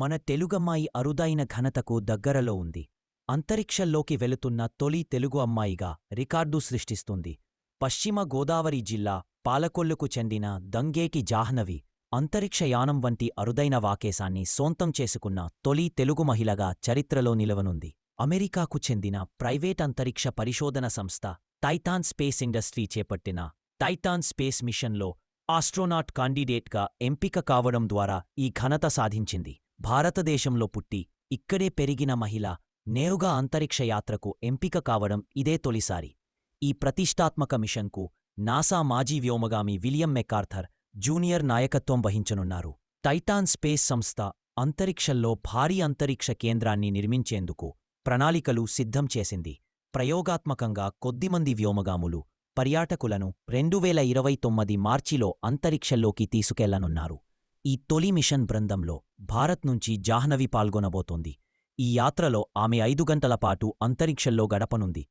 మన తెలుగమ్మాయి అరుదైన ఘనతకు దగ్గరలో ఉంది. అంతరిక్షంలోకి వెళుతున్న తొలి తెలుగు అమ్మాయిగా రికార్డు సృష్టిస్తుంది. పశ్చిమ గోదావరి జిల్లా పాలకొల్లుకు చెందిన దంగేటి జాహ్నవి అంతరిక్షయానం వంటి అరుదైన వాకేశాన్ని సొంతం చేసుకున్న తొలి తెలుగు మహిళగా చరిత్రలో నిలవనుంది. అమెరికాకు చెందిన ప్రైవేట్ అంతరిక్ష పరిశోధన సంస్థ టైటాన్ స్పేస్ ఇండస్ట్రీ చేపట్టిన టైటాన్ స్పేస్ మిషన్లో ఆస్ట్రోనాట్ కాండిడేట్గా ఎంపిక కావడం ద్వారా ఈ ఘనత సాధించింది. భారతదేశంలో పుట్టి ఇక్కడే పెరిగిన మహిళ నేరుగా అంతరిక్ష యాత్రకు ఎంపిక కావడం ఇదే తొలిసారి. ఈ ప్రతిష్టాత్మక మిషన్కు నాసా మాజీ వ్యోమగామి విలియం మెకార్థర్ జూనియర్ నాయకత్వం వహించనున్నారు. టైటాన్ స్పేస్ సంస్థ అంతరిక్షంలో భారీ అంతరిక్ష కేంద్రాన్ని నిర్మించేందుకు ప్రణాళికలు సిద్ధం చేసింది. ప్రయోగాత్మకంగా కొద్దిమంది వ్యోమగాములు పర్యాటకులను రెండు వేల ఇరవై తొమ్మిది మార్చిలో అంతరిక్షంలోకి తీసుకెళ్ళనున్నారు. ఈ తొలి మిషన్ బృందంలో భారత్ నుంచి జాహ్నవి పాల్గొనబోతోంది. ఈ యాత్రలో ఆమె ఐదు గంటల పాటు అంతరిక్షంలో గడపనుంది.